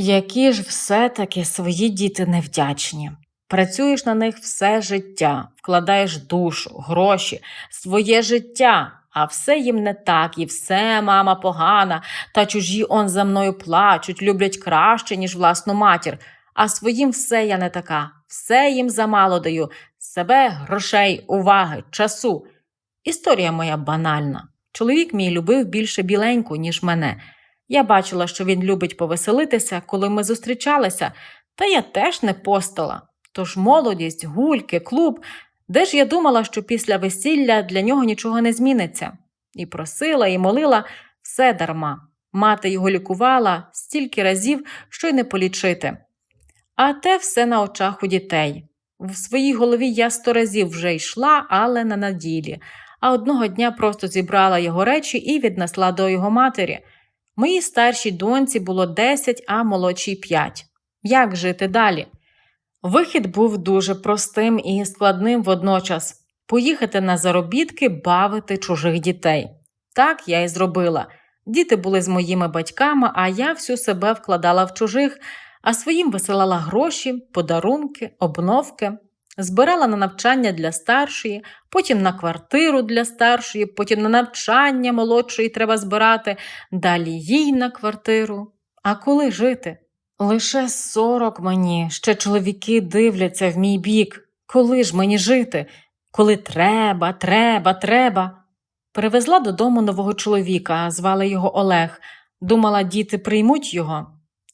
Які ж все-таки свої діти невдячні. Працюєш на них все життя, вкладаєш душу, гроші, своє життя, а все їм не так, і все, мама погана, та чужі он за мною плачуть, люблять краще, ніж власну матір. А своїм все я не така, все їм замало даю, себе, грошей, уваги, часу. Історія моя банальна. Чоловік мій любив більше біленьку, ніж мене. Я бачила, що він любить повеселитися, коли ми зустрічалися, та я теж не постала. Тож молодість, гульки, клуб, де ж я думала, що після весілля для нього нічого не зміниться. І просила, і молила все дарма. Мати його лікувала стільки разів, що й не полічити. А те все на очах у дітей. В своїй голові я сто разів вже йшла, але на ділі. А одного дня просто зібрала його речі і віднесла до його матері. Моїй старшій доньці було 10, а молодшій 5. Як жити далі? Вихід був дуже простим і складним водночас поїхати на заробітки, бавити чужих дітей. Так я і зробила. Діти були з моїми батьками, а я всю себе вкладала в чужих, а своїм висилала гроші, подарунки, обновки, збирала на навчання для старшої, потім на квартиру для старшої, потім на навчання молодшої треба збирати, далі їй на квартиру. А коли жити? Лише сорок мені, ще чоловіки дивляться в мій бік. Коли ж мені жити? Коли треба, треба, треба. Привезла додому нового чоловіка, звали його Олег. Думала, діти приймуть його.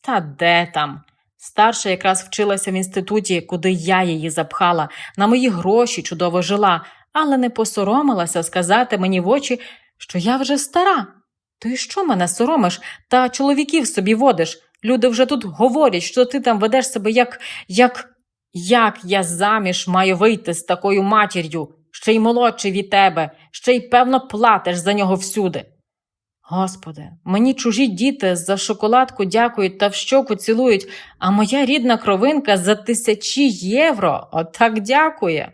Та де там? Старша якраз вчилася в інституті, куди я її запхала, на мої гроші чудово жила, але не посоромилася сказати мені в очі, що я вже стара. Ти що мене соромиш та чоловіків собі водиш? Люди вже тут говорять, що ти там ведеш себе як. як. Як я заміж маю вийти з такою матір'ю, ще й молодший від тебе, ще й певно платиш за нього всюди. Господи, мені чужі діти за шоколадку дякують та в щоку цілують, а моя рідна кровинка за тисячі євро отак дякує.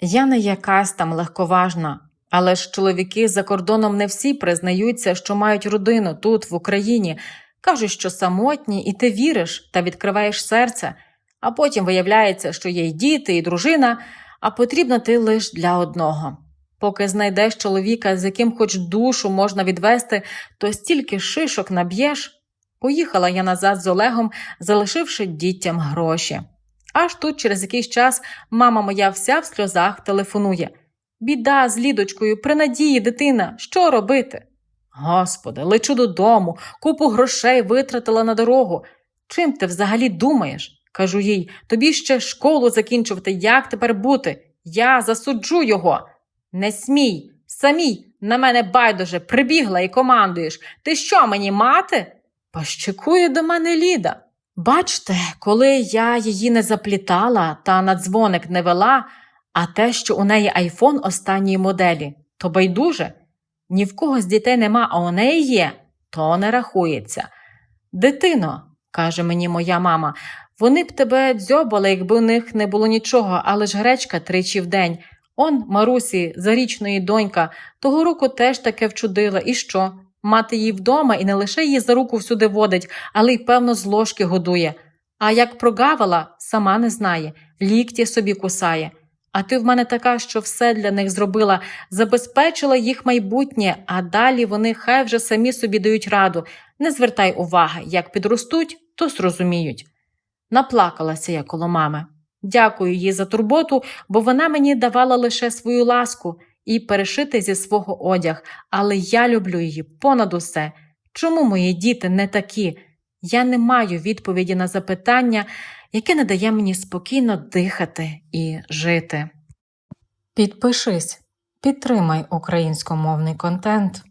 Я не якась там легковажна, але ж чоловіки за кордоном не всі признаються, що мають родину тут, в Україні. Кажуть, що самотні, і ти віриш та відкриваєш серце, а потім виявляється, що є й діти, і дружина, а потрібно ти лиш для одного. Поки знайдеш чоловіка, з яким хоч душу можна відвести, то стільки шишок наб'єш. Поїхала я назад з Олегом, залишивши дітям гроші. Аж тут, через якийсь час, мама моя вся в сльозах телефонує. Біда з Лідочкою, при надії, дитина, що робити? Господи, лечу додому, купу грошей витратила на дорогу. Чим ти взагалі думаєш? Кажу їй, тобі ще школу закінчувати, як тепер бути? Я засуджу його. Не смій, самій на мене байдуже прибігла і командуєш. Ти що мені мати? Пощекує до мене Ліда. Бачте, коли я її не заплітала та на дзвоник не вела, а те, що у неї айфон останньої моделі, то байдуже. Ні в кого з дітей нема, а у неї є, то не рахується. Дитино, каже мені моя мама, вони б тебе дзьобали, якби у них не було нічого, але ж гречка тричі в день. Он, Марусі, зарічної донька, того року теж таке вчудила. І що? Мати її вдома і не лише її за руку всюди водить, але й, певно, з ложки годує. А як прогавила, сама не знає, лікті собі кусає. А ти в мене така, що все для них зробила, забезпечила їх майбутнє, а далі вони хай вже самі собі дають раду. Не звертай уваги, як підростуть, то зрозуміють. Наплакалася я коло мами. Дякую їй за турботу, бо вона мені давала лише свою ласку і перешити зі свого одяг, але я люблю її понад усе. Чому мої діти не такі? Я не маю відповіді на запитання, яке не дає мені спокійно дихати і жити. Підпишись, підтримай українськомовний контент.